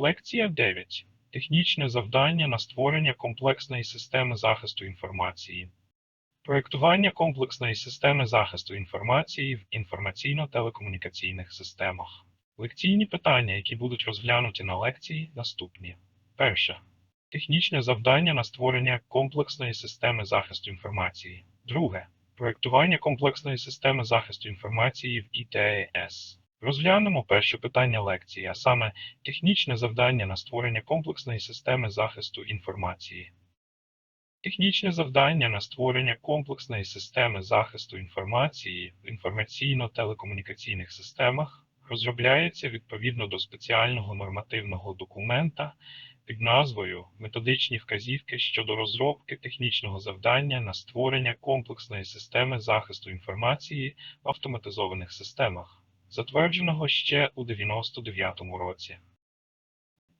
Лекція 9. Технічне завдання на створення комплексної системи захисту інформації. Проєктування комплексної системи захисту інформації в інформаційно-телекомунікаційних системах. Лекційні питання, які будуть розглянуті на лекції, наступні. Перше. Технічне завдання на створення комплексної системи захисту інформації. Друге. Проєктування комплексної системи захисту інформації в ІТЕС. Розглянемо перше питання лекції, а саме технічне завдання на створення комплексної системи захисту інформації. Технічне завдання на створення комплексної системи захисту інформації в інформаційно-телекомунікаційних системах розробляється відповідно до спеціального нормативного документа під назвою Методичні вказівки щодо розробки технічного завдання на створення комплексної системи захисту інформації в автоматизованих системах, затвердженого ще у 99-му році.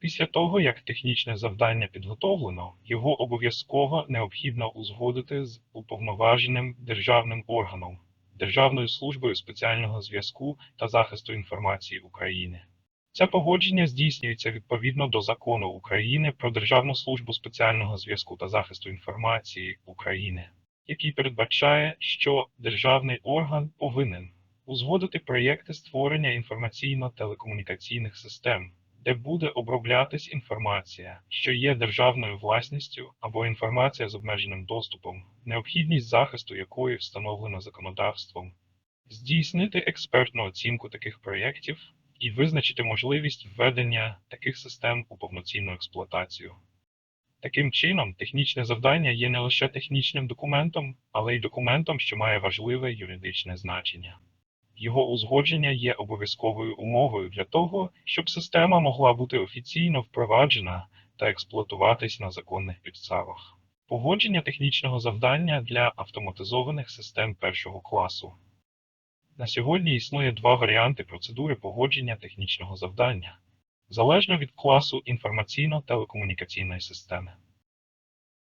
Після того, як технічне завдання підготовлено, його обов'язково необхідно узгодити з уповноваженим державним органом Державною службою спеціального зв'язку та захисту інформації України. Це погодження здійснюється відповідно до Закону України про Державну службу спеціального зв'язку та захисту інформації України, який передбачає, що державний орган повинен узгодити проєкти створення інформаційно-телекомунікаційних систем, де буде оброблятись інформація, що є державною власністю або інформація з обмеженим доступом, необхідність захисту якої встановлено законодавством, здійснити експертну оцінку таких проєктів і визначити можливість введення таких систем у повноцінну експлуатацію. Таким чином, технічне завдання є не лише технічним документом, але й документом, що має важливе юридичне значення. Його узгодження є обов'язковою умовою для того, щоб система могла бути офіційно впроваджена та експлуатуватись на законних підставах. Погодження технічного завдання для автоматизованих систем першого класу. На сьогодні існує два варіанти процедури погодження технічного завдання, залежно від класу інформаційно-телекомунікаційної системи.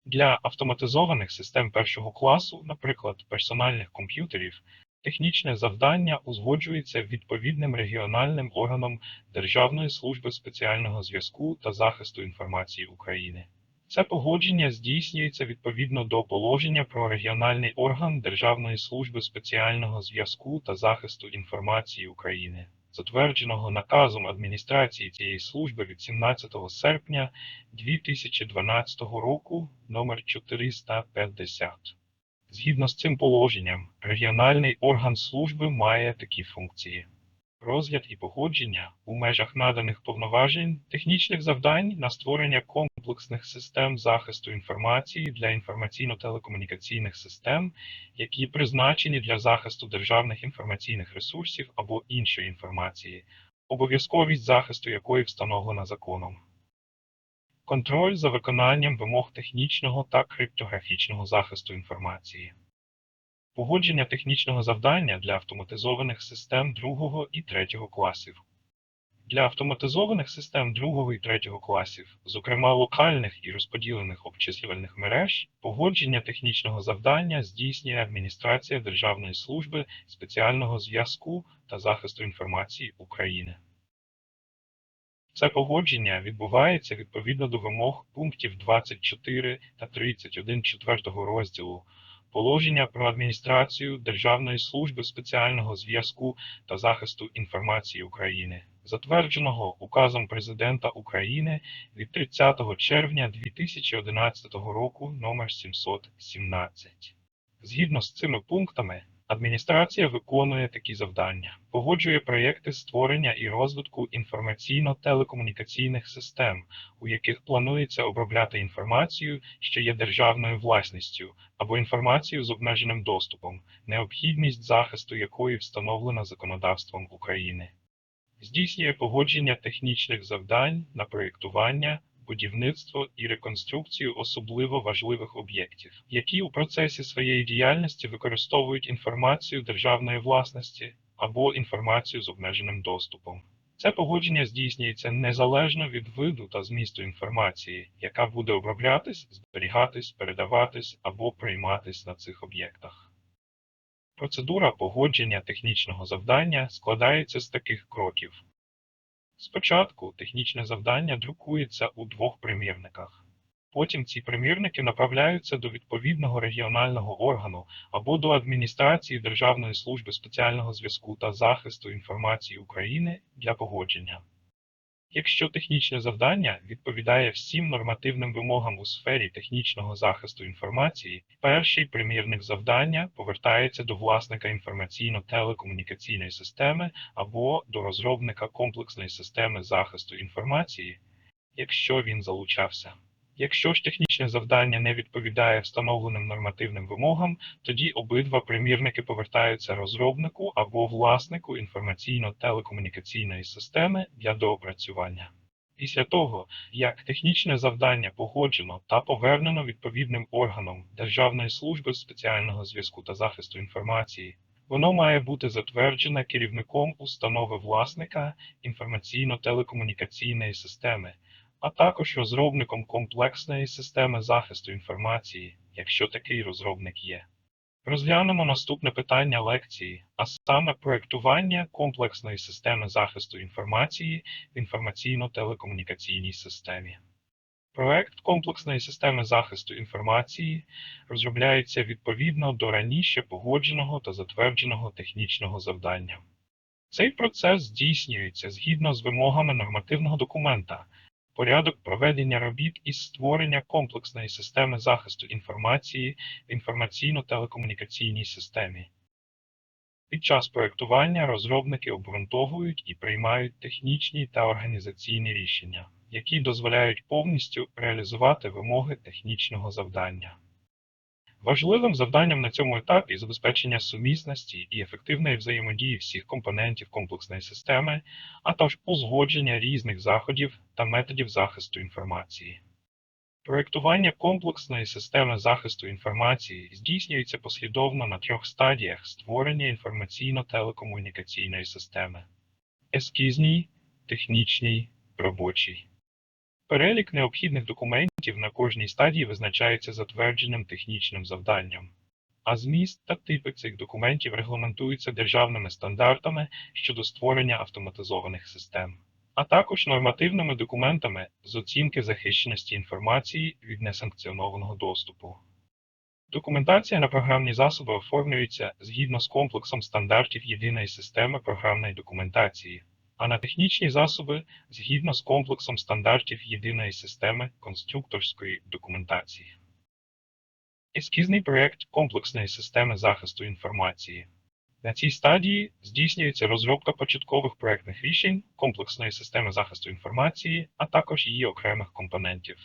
Для автоматизованих систем першого класу, наприклад, персональних комп'ютерів, технічне завдання узгоджується відповідним регіональним органом Державної служби спеціального зв'язку та захисту інформації України. Це погодження здійснюється відповідно до положення про регіональний орган Державної служби спеціального зв'язку та захисту інформації України, затвердженого наказом адміністрації цієї служби від 17 серпня 2012 року номер 450. Згідно з цим положенням, регіональний орган служби має такі функції: розгляд і погодження у межах наданих повноважень технічних завдань на створення комплексних систем захисту інформації для інформаційно-телекомунікаційних систем, які призначені для захисту державних інформаційних ресурсів або іншої інформації, обов'язковість захисту якої встановлена законом. Контроль за виконанням вимог технічного та криптографічного захисту інформації. Погодження технічного завдання для автоматизованих систем другого і третього класів. Для автоматизованих систем другого і третього класів, зокрема локальних і розподілених обчислювальних мереж, погодження технічного завдання здійснює адміністрація Державної служби спеціального зв'язку та захисту інформації України. Це погодження відбувається відповідно до вимог пунктів 24 та 31 4 розділу Положення про адміністрацію Державної служби спеціального зв'язку та захисту інформації України, затвердженого указом Президента України від 30 червня 2011 року номер 717. Згідно з цими пунктами, Адміністрація виконує такі завдання, погоджує проєкти створення і розвитку інформаційно-телекомунікаційних систем, у яких планується обробляти інформацію, що є державною власністю, або інформацію з обмеженим доступом, необхідність захисту якої встановлена законодавством України. Здійснює погодження технічних завдань на проєктування, будівництво і реконструкцію особливо важливих об'єктів, які у процесі своєї діяльності використовують інформацію державної власності або інформацію з обмеженим доступом. Це погодження здійснюється незалежно від виду та змісту інформації, яка буде оброблятись, зберігатись, передаватись або прийматись на цих об'єктах. Процедура погодження технічного завдання складається з таких кроків. Спочатку технічне завдання друкується у двох примірниках. Потім ці примірники направляються до відповідного регіонального органу або до адміністрації Державної служби спеціального зв'язку та захисту інформації України для погодження. Якщо технічне завдання відповідає всім нормативним вимогам у сфері технічного захисту інформації, перший примірник завдання повертається до власника інформаційно-телекомунікаційної системи або до розробника комплексної системи захисту інформації, якщо він залучався. Якщо ж технічне завдання не відповідає встановленим нормативним вимогам, тоді обидва примірники повертаються розробнику або власнику інформаційно-телекомунікаційної системи для доопрацювання. Після того, як технічне завдання погоджено та повернено відповідним органам Державної служби спеціального зв'язку та захисту інформації, воно має бути затверджене керівником установи власника інформаційно-телекомунікаційної системи а також розробником комплексної системи захисту інформації, якщо такий розробник є. Розглянемо наступне питання лекції, а саме проєктування комплексної системи захисту інформації в інформаційно-телекомунікаційній системі. Проект комплексної системи захисту інформації розробляється відповідно до раніше погодженого та затвердженого технічного завдання. Цей процес здійснюється згідно з вимогами нормативного документа, порядок проведення робіт із створення комплексної системи захисту інформації в інформаційно-телекомунікаційній системі. Під час проєктування розробники обґрунтовують і приймають технічні та організаційні рішення, які дозволяють повністю реалізувати вимоги технічного завдання. Важливим завданням на цьому етапі забезпечення сумісності і ефективної взаємодії всіх компонентів комплексної системи, а також узгодження різних заходів та методів захисту інформації. Проєктування комплексної системи захисту інформації здійснюється послідовно на трьох стадіях створення інформаційно-телекомунікаційної системи ескізній, технічній, робочій. Перелік необхідних документів на кожній стадії визначається затвердженим технічним завданням, а зміст та типи цих документів регламентуються державними стандартами щодо створення автоматизованих систем, а також нормативними документами з оцінки захищеності інформації від несанкціонованого доступу. Документація на програмні засоби оформлюється згідно з комплексом стандартів єдиної системи програмної документації а на технічні засоби згідно з комплексом стандартів єдиної системи конструкторської документації. Ескізний проєкт комплексної системи захисту інформації. На цій стадії здійснюється розробка початкових проєктних рішень комплексної системи захисту інформації, а також її окремих компонентів.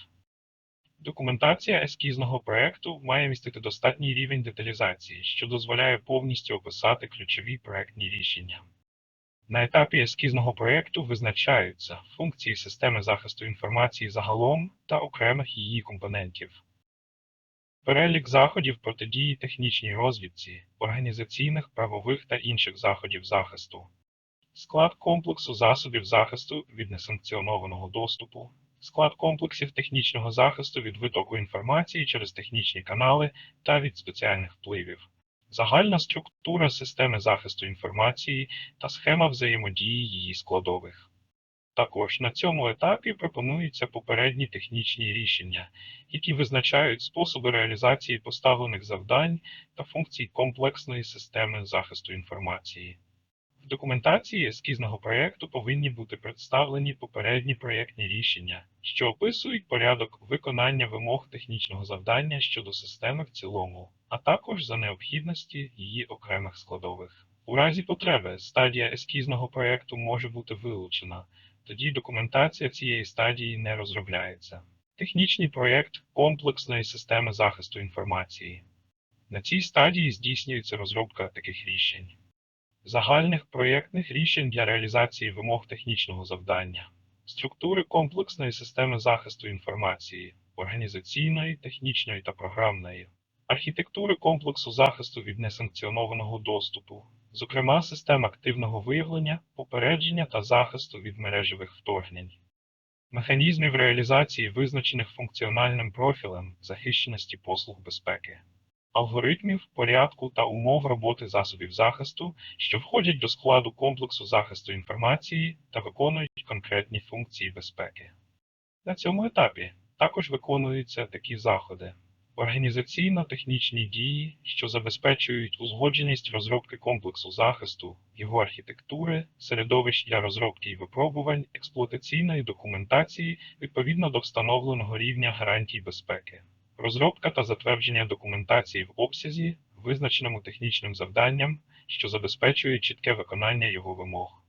Документація ескізного проєкту має містити достатній рівень деталізації, що дозволяє повністю описати ключові проєктні рішення. На етапі ескізного проєкту визначаються функції системи захисту інформації загалом та окремих її компонентів. Перелік заходів протидії технічній розвідці, організаційних, правових та інших заходів захисту, склад комплексу засобів захисту від несанкціонованого доступу, склад комплексів технічного захисту від витоку інформації через технічні канали та від спеціальних впливів загальна структура системи захисту інформації та схема взаємодії її складових. Також на цьому етапі пропонуються попередні технічні рішення, які визначають способи реалізації поставлених завдань та функцій комплексної системи захисту інформації. В документації ескізного проєкту повинні бути представлені попередні проєктні рішення, що описують порядок виконання вимог технічного завдання щодо системи в цілому а також за необхідності її окремих складових. У разі потреби стадія ескізного проєкту може бути вилучена, тоді документація цієї стадії не розробляється. Технічний проєкт комплексної системи захисту інформації. На цій стадії здійснюється розробка таких рішень, загальних проєктних рішень для реалізації вимог технічного завдання, структури комплексної системи захисту інформації, організаційної, технічної та програмної архітектури комплексу захисту від несанкціонованого доступу, зокрема систем активного виявлення, попередження та захисту від мережевих вторгнень, механізмів реалізації, визначених функціональним профілем захищеності послуг безпеки, алгоритмів, порядку та умов роботи засобів захисту, що входять до складу комплексу захисту інформації та виконують конкретні функції безпеки. На цьому етапі також виконуються такі заходи: організаційно-технічні дії, що забезпечують узгодженість розробки комплексу захисту, його архітектури, середовищ для розробки і випробувань, експлуатаційної документації відповідно до встановленого рівня гарантій безпеки, розробка та затвердження документації в обсязі, визначеному технічним завданням, що забезпечує чітке виконання його вимог.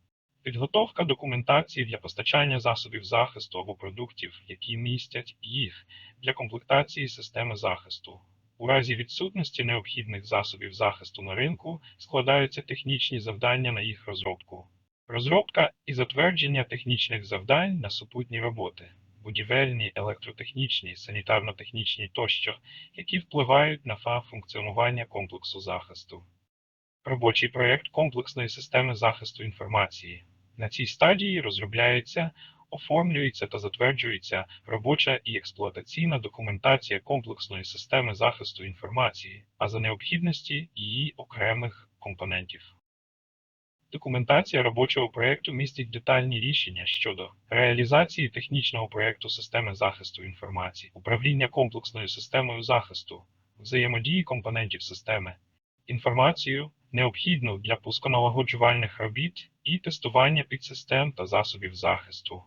Підготовка документації для постачання засобів захисту або продуктів, які містять їх для комплектації системи захисту. У разі відсутності необхідних засобів захисту на ринку складаються технічні завдання на їх розробку. Розробка і затвердження технічних завдань на супутні роботи, будівельні, електротехнічні, санітарно-технічні тощо, які впливають на фа функціонування комплексу захисту. Робочий проєкт комплексної системи захисту інформації. На цій стадії розробляється, оформлюється та затверджується робоча і експлуатаційна документація комплексної системи захисту інформації, а за необхідності її окремих компонентів. Документація робочого проєкту містить детальні рішення щодо реалізації технічного проєкту системи захисту інформації, управління комплексною системою захисту, взаємодії компонентів системи, інформацію, необхідну для пусконалагоджувальних робіт і тестування підсистем та засобів захисту.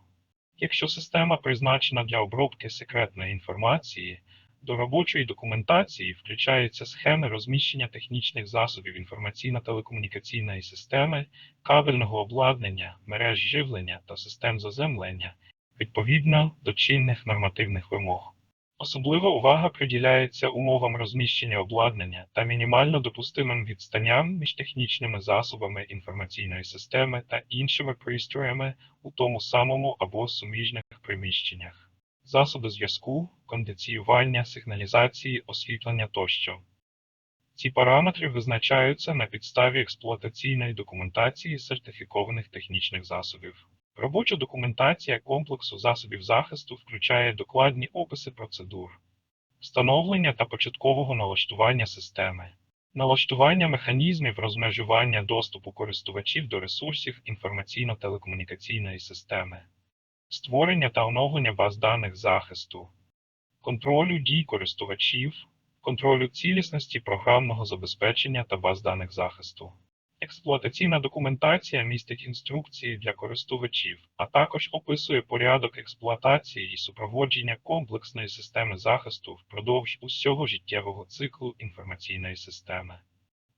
Якщо система призначена для обробки секретної інформації, до робочої документації включаються схеми розміщення технічних засобів інформаційно-телекомунікаційної системи, кабельного обладнання, мереж живлення та систем заземлення відповідно до чинних нормативних вимог. Особлива увага приділяється умовам розміщення обладнання та мінімально допустимим відстанням між технічними засобами інформаційної системи та іншими пристроями у тому самому або суміжних приміщеннях. Засоби зв'язку, кондиціювання, сигналізації, освітлення тощо. Ці параметри визначаються на підставі експлуатаційної документації сертифікованих технічних засобів. Робоча документація комплексу засобів захисту включає докладні описи процедур, встановлення та початкового налаштування системи, налаштування механізмів розмежування доступу користувачів до ресурсів інформаційно-телекомунікаційної системи, створення та оновлення баз даних захисту, контролю дій користувачів, контролю цілісності програмного забезпечення та баз даних захисту. Експлуатаційна документація містить інструкції для користувачів, а також описує порядок експлуатації і супроводження комплексної системи захисту впродовж усього життєвого циклу інформаційної системи.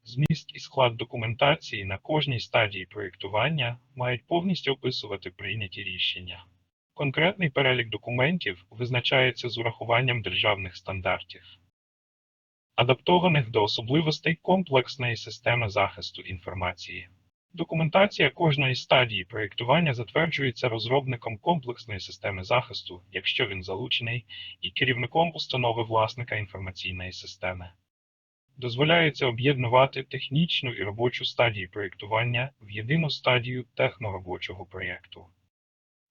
Зміст і склад документації на кожній стадії проєктування мають повністю описувати прийняті рішення. Конкретний перелік документів визначається з урахуванням державних стандартів адаптованих до особливостей комплексної системи захисту інформації. Документація кожної стадії проєктування затверджується розробником комплексної системи захисту, якщо він залучений, і керівником установи власника інформаційної системи. Дозволяється об'єднувати технічну і робочу стадії проєктування в єдину стадію техноробочого проєкту.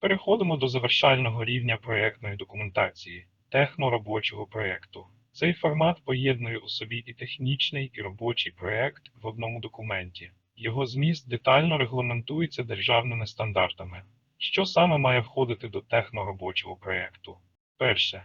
Переходимо до завершального рівня проєктної документації техноробочого проєкту. Цей формат поєднує у собі і технічний, і робочий проєкт в одному документі. Його зміст детально регламентується державними стандартами. Що саме має входити до техноробочого проєкту? Перше.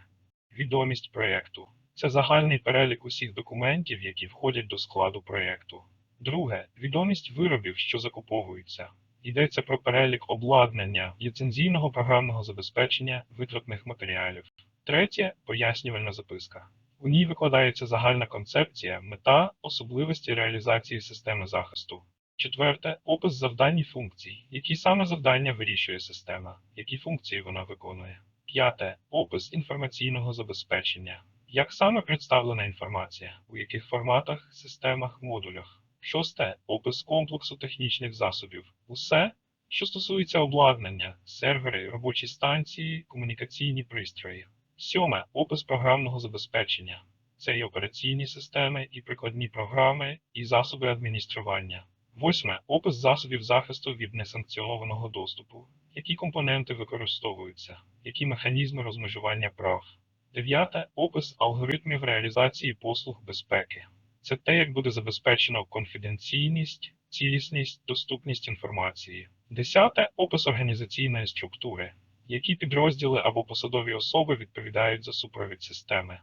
Відомість проєкту. Це загальний перелік усіх документів, які входять до складу проєкту. Друге. Відомість виробів, що закуповуються. Йдеться про перелік обладнання, ліцензійного програмного забезпечення витратних матеріалів. Третє пояснювальна записка. У ній викладається загальна концепція, мета, особливості реалізації системи захисту. Четверте опис завдань і функцій, які саме завдання вирішує система, які функції вона виконує. П'яте опис інформаційного забезпечення. Як саме представлена інформація, у яких форматах, системах, модулях. Шосте опис комплексу технічних засобів. Усе, що стосується обладнання, сервери, робочі станції, комунікаційні пристрої. Сьоме опис програмного забезпечення. Це і операційні системи, і прикладні програми, і засоби адміністрування. Восьме опис засобів захисту від несанкціонованого доступу. Які компоненти використовуються, які механізми розмежування прав. Дев'яте опис алгоритмів реалізації послуг безпеки. це те, як буде забезпечено конфіденційність, цілісність, доступність інформації. Десяте опис організаційної структури, які підрозділи або посадові особи відповідають за супровід системи.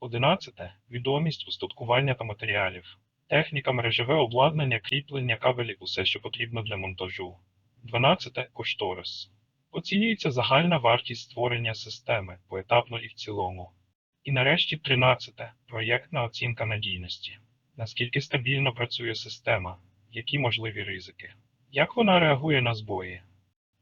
Одинадцяте відомість устаткування та матеріалів. Техніка, мережеве обладнання, кріплення, кабелі, усе, що потрібно для монтажу. 12. Кошторис. Оцінюється загальна вартість створення системи поетапно і в цілому. І нарешті 13. Проєктна оцінка надійності. Наскільки стабільно працює система, які можливі ризики, як вона реагує на збої.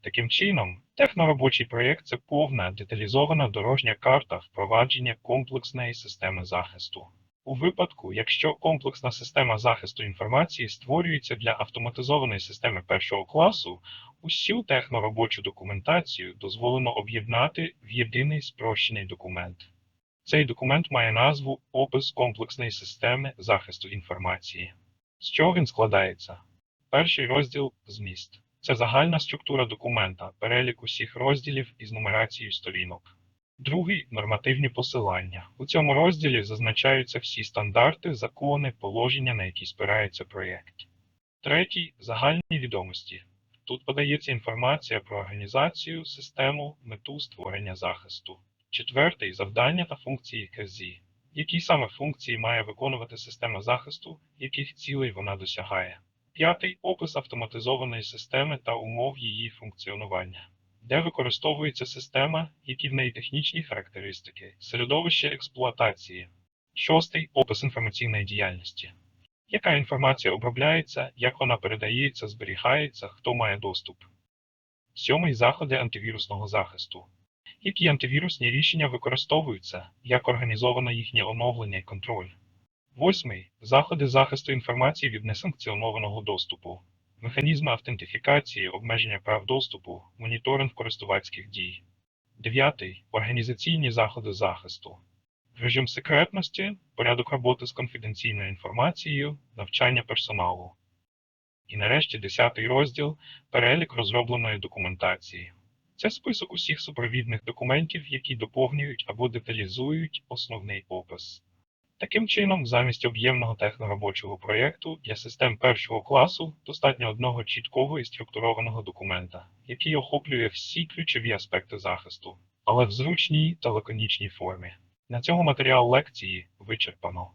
Таким чином, техноробочий проєкт це повна деталізована дорожня карта впровадження комплексної системи захисту. У випадку, якщо комплексна система захисту інформації створюється для автоматизованої системи першого класу, усю техноробочу документацію дозволено об'єднати в єдиний спрощений документ. Цей документ має назву Опис комплексної системи захисту інформації. З чого він складається? Перший розділ зміст. Це загальна структура документа, перелік усіх розділів із нумерацією сторінок. Другий нормативні посилання. У цьому розділі зазначаються всі стандарти, закони, положення, на які спирається проєкт. Третій загальні відомості. Тут подається інформація про організацію, систему, мету створення захисту. Четвертий завдання та функції КЗІ. Які саме функції має виконувати система захисту, яких цілей вона досягає. П'ятий опис автоматизованої системи та умов її функціонування де використовується система, які в неї технічні характеристики, середовище експлуатації. Шостий опис інформаційної діяльності. Яка інформація обробляється, як вона передається, зберігається, хто має доступ. Сьомий заходи антивірусного захисту. Які антивірусні рішення використовуються, як організовано їхнє оновлення і контроль. Восьмий заходи захисту інформації від несанкціонованого доступу механізми автентифікації, обмеження прав доступу, моніторинг користувацьких дій. 9. Організаційні заходи захисту. Режим секретності, порядок роботи з конфіденційною інформацією, навчання персоналу. І нарешті 10 розділ перелік розробленої документації. Це список усіх супровідних документів, які доповнюють або деталізують основний опис. Таким чином, замість об'ємного техноробочого проєкту для систем першого класу достатньо одного чіткого і структурованого документа, який охоплює всі ключові аспекти захисту, але в зручній та лаконічній формі. На цьому матеріал лекції вичерпано.